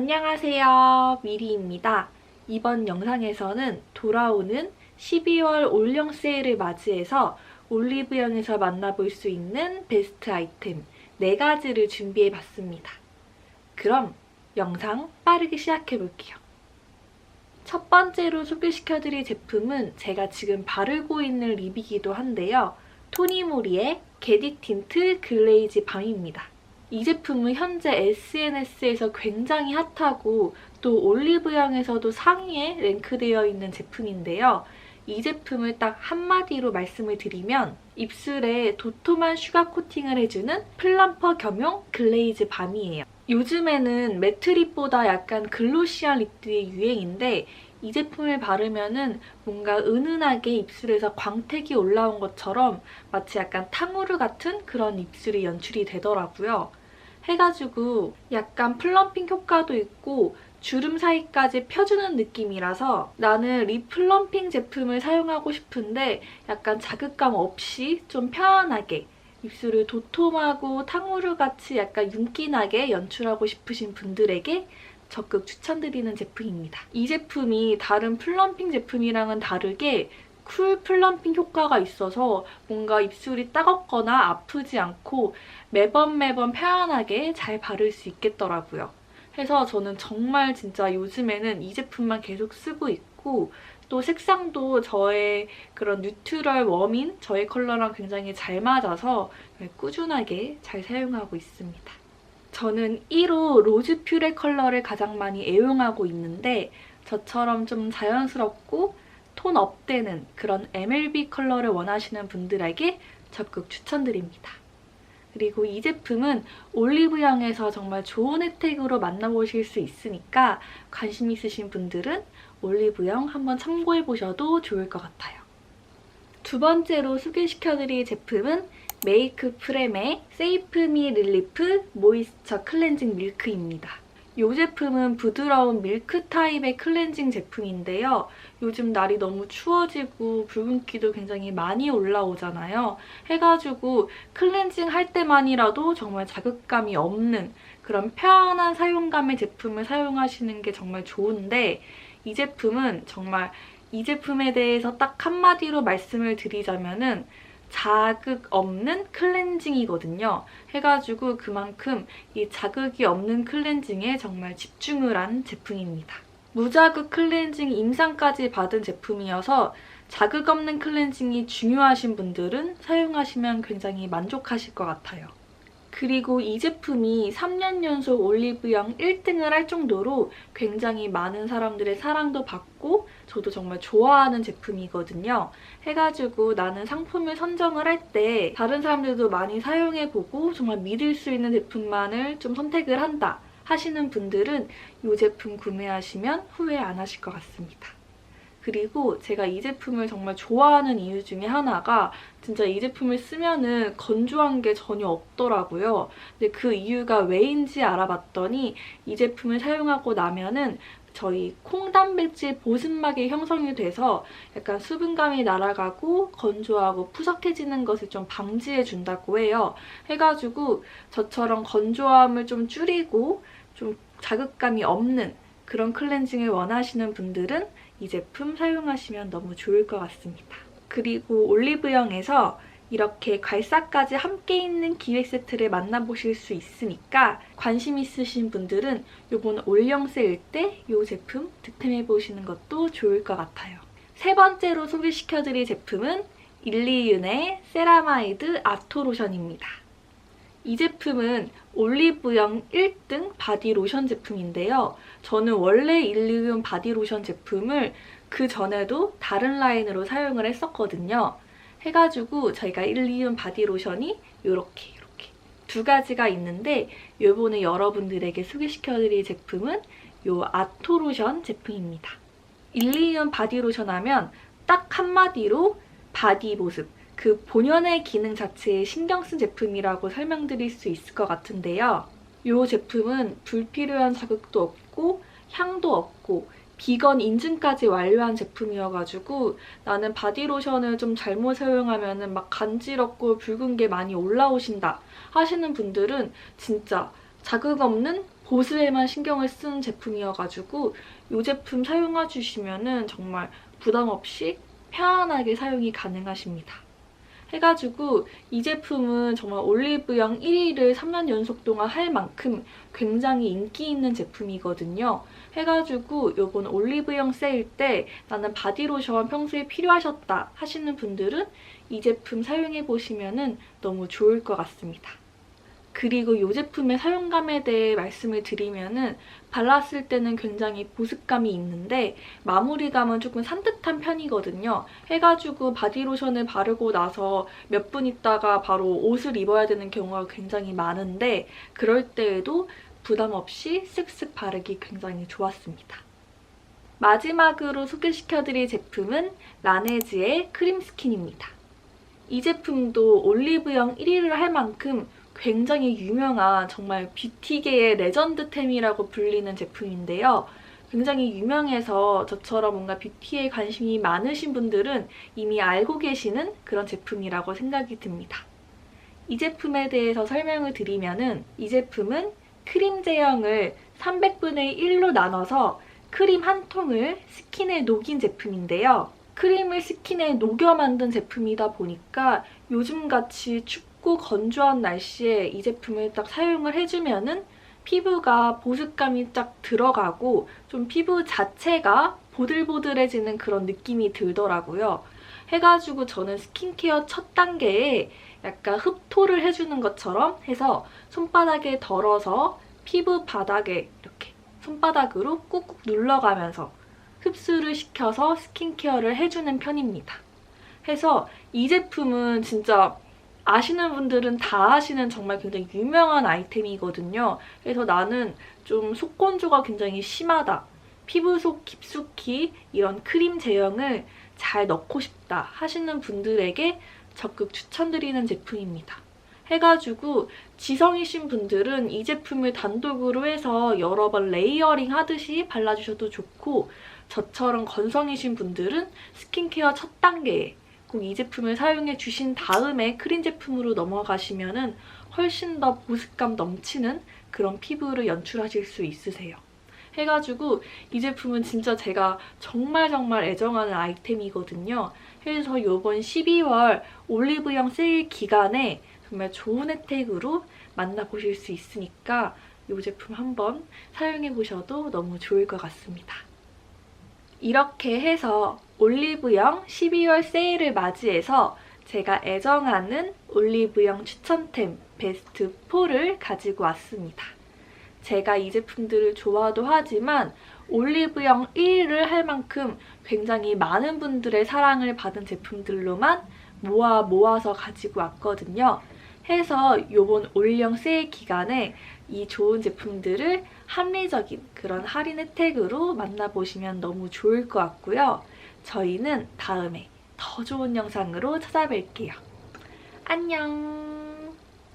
안녕하세요. 미리입니다. 이번 영상에서는 돌아오는 12월 올영 세일을 맞이해서 올리브영에서 만나볼 수 있는 베스트 아이템 4가지를 준비해 봤습니다. 그럼 영상 빠르게 시작해 볼게요. 첫 번째로 소개시켜드릴 제품은 제가 지금 바르고 있는 립이기도 한데요. 토니모리의 게디 틴트 글레이즈 밤입니다. 이 제품은 현재 SNS에서 굉장히 핫하고 또 올리브영에서도 상위에 랭크되어 있는 제품인데요. 이 제품을 딱 한마디로 말씀을 드리면 입술에 도톰한 슈가 코팅을 해주는 플럼퍼 겸용 글레이즈 밤이에요. 요즘에는 매트립보다 약간 글로시한 립들이 유행인데 이 제품을 바르면은 뭔가 은은하게 입술에서 광택이 올라온 것처럼 마치 약간 탕후루 같은 그런 입술이 연출이 되더라고요. 해가지고 약간 플럼핑 효과도 있고 주름 사이까지 펴주는 느낌이라서 나는 립 플럼핑 제품을 사용하고 싶은데 약간 자극감 없이 좀 편안하게 입술을 도톰하고 탕후루같이 약간 윤기나게 연출하고 싶으신 분들에게 적극 추천드리는 제품입니다. 이 제품이 다른 플럼핑 제품이랑은 다르게 쿨 플럼핑 효과가 있어서 뭔가 입술이 따갑거나 아프지 않고 매번 매번 편안하게 잘 바를 수 있겠더라고요. 해서 저는 정말 진짜 요즘에는 이 제품만 계속 쓰고 있고 또 색상도 저의 그런 뉴트럴 웜인 저의 컬러랑 굉장히 잘 맞아서 꾸준하게 잘 사용하고 있습니다. 저는 1호 로즈 퓨레 컬러를 가장 많이 애용하고 있는데 저처럼 좀 자연스럽고 톤 업되는 그런 MLB 컬러를 원하시는 분들에게 적극 추천드립니다. 그리고 이 제품은 올리브영에서 정말 좋은 혜택으로 만나보실 수 있으니까 관심 있으신 분들은 올리브영 한번 참고해보셔도 좋을 것 같아요. 두 번째로 소개시켜드릴 제품은 메이크 프렘의 세이프미 릴리프 모이스처 클렌징 밀크입니다. 이 제품은 부드러운 밀크 타입의 클렌징 제품인데요. 요즘 날이 너무 추워지고 붉은기도 굉장히 많이 올라오잖아요. 해가지고 클렌징 할 때만이라도 정말 자극감이 없는 그런 편안한 사용감의 제품을 사용하시는 게 정말 좋은데 이 제품은 정말 이 제품에 대해서 딱 한마디로 말씀을 드리자면은 자극 없는 클렌징이거든요. 해가지고 그만큼 이 자극이 없는 클렌징에 정말 집중을 한 제품입니다. 무자극 클렌징 임상까지 받은 제품이어서 자극 없는 클렌징이 중요하신 분들은 사용하시면 굉장히 만족하실 것 같아요. 그리고 이 제품이 3년 연속 올리브영 1등을 할 정도로 굉장히 많은 사람들의 사랑도 받고 저도 정말 좋아하는 제품이거든요. 해가지고 나는 상품을 선정을 할 때 다른 사람들도 많이 사용해보고 정말 믿을 수 있는 제품만을 좀 선택을 한다 하시는 분들은 이 제품 구매하시면 후회 안 하실 것 같습니다. 그리고 제가 이 제품을 정말 좋아하는 이유 중에 하나가 진짜 이 제품을 쓰면은 건조한 게 전혀 없더라고요. 근데 그 이유가 왜인지 알아봤더니 이 제품을 사용하고 나면은 저희 콩단백질 보습막이 형성이 돼서 약간 수분감이 날아가고 건조하고 푸석해지는 것을 좀 방지해준다고 해요. 해가지고 저처럼 건조함을 좀 줄이고 좀 자극감이 없는 그런 클렌징을 원하시는 분들은 이 제품 사용하시면 너무 좋을 것 같습니다. 그리고 올리브영에서 이렇게 갈사까지 함께 있는 기획 세트를 만나보실 수 있으니까 관심 있으신 분들은 이번 올영 세일 때 이 제품 득템해보시는 것도 좋을 것 같아요. 세 번째로 소개시켜드릴 제품은 일리윤의 세라마이드 아토 로션입니다. 이 제품은 올리브영 1등 바디로션 제품인데요. 저는 원래 일리윤 바디로션 제품을 그 전에도 다른 라인으로 사용을 했었거든요. 해가지고 저희가 일리윤 바디로션이 이렇게 이렇게 두 가지가 있는데 요번에 여러분들에게 소개시켜드릴 제품은 이 아토로션 제품입니다. 일리윤 바디로션 하면 딱 한마디로 바디 모습, 그 본연의 기능 자체에 신경 쓴 제품이라고 설명드릴 수 있을 것 같은데요. 이 제품은 불필요한 자극도 없고 향도 없고 비건 인증까지 완료한 제품이어가지고 나는 바디로션을 좀 잘못 사용하면 막 간지럽고 붉은 게 많이 올라오신다 하시는 분들은 진짜 자극 없는 보습에만 신경을 쓴 제품이어가지고 이 제품 사용해 주시면은 정말 부담 없이 편안하게 사용이 가능하십니다. 해가지고 이 제품은 정말 올리브영 1위를 3년 연속 동안 할 만큼 굉장히 인기 있는 제품이거든요. 해가지고 요번 올리브영 세일 때 나는 바디로션 평소에 필요하셨다 하시는 분들은 이 제품 사용해보시면 너무 좋을 것 같습니다. 그리고 이 제품의 사용감에 대해 말씀을 드리면은 발랐을 때는 굉장히 보습감이 있는데 마무리감은 조금 산뜻한 편이거든요. 해가지고 바디로션을 바르고 나서 몇 분 있다가 바로 옷을 입어야 되는 경우가 굉장히 많은데 그럴 때에도 부담 없이 쓱쓱 바르기 굉장히 좋았습니다. 마지막으로 소개시켜드릴 제품은 라네즈의 크림 스킨입니다. 이 제품도 올리브영 1위를 할 만큼 굉장히 유명한 정말 뷰티계의 레전드템이라고 불리는 제품인데요. 굉장히 유명해서 저처럼 뭔가 뷰티에 관심이 많으신 분들은 이미 알고 계시는 그런 제품이라고 생각이 듭니다. 이 제품에 대해서 설명을 드리면은 이 제품은 크림 제형을 300분의 1로 나눠서 크림 한 통을 스킨에 녹인 제품인데요. 크림을 스킨에 녹여 만든 제품이다 보니까 요즘같이 춥 고 건조한 날씨에 이 제품을 딱 사용을 해주면은 피부가 보습감이 딱 들어가고 좀 피부 자체가 보들보들해지는 그런 느낌이 들더라고요. 해가지고 저는 스킨케어 첫 단계에 약간 흡토를 해주는 것처럼 해서 손바닥에 덜어서 피부 바닥에 이렇게 손바닥으로 꾹꾹 눌러가면서 흡수를 시켜서 스킨케어를 해주는 편입니다. 해서 이 제품은 진짜 아시는 분들은 다 아시는 정말 굉장히 유명한 아이템이거든요. 그래서 나는 좀 속건조가 굉장히 심하다. 피부 속 깊숙이 이런 크림 제형을 잘 넣고 싶다 하시는 분들에게 적극 추천드리는 제품입니다. 해가지고 지성이신 분들은 이 제품을 단독으로 해서 여러 번 레이어링 하듯이 발라주셔도 좋고 저처럼 건성이신 분들은 스킨케어 첫 단계에 꼭 이 제품을 사용해 주신 다음에 크림 제품으로 넘어가시면 훨씬 더 보습감 넘치는 그런 피부를 연출하실 수 있으세요. 해가지고 이 제품은 진짜 제가 정말 정말 애정하는 아이템이거든요. 그래서 이번 12월 올리브영 세일 기간에 정말 좋은 혜택으로 만나보실 수 있으니까 이 제품 한번 사용해보셔도 너무 좋을 것 같습니다. 이렇게 해서 올리브영 12월 세일을 맞이해서 제가 애정하는 올리브영 추천템 베스트 4를 가지고 왔습니다. 제가 이 제품들을 좋아도 하지만 올리브영 1위를 할 만큼 굉장히 많은 분들의 사랑을 받은 제품들로만 모아 모아서 가지고 왔거든요. 해서 이번 올영 세일 기간에 이 좋은 제품들을 합리적인 그런 할인 혜택으로 만나보시면 너무 좋을 것 같고요. 저희는 다음에 더 좋은 영상으로 찾아뵐게요. 안녕!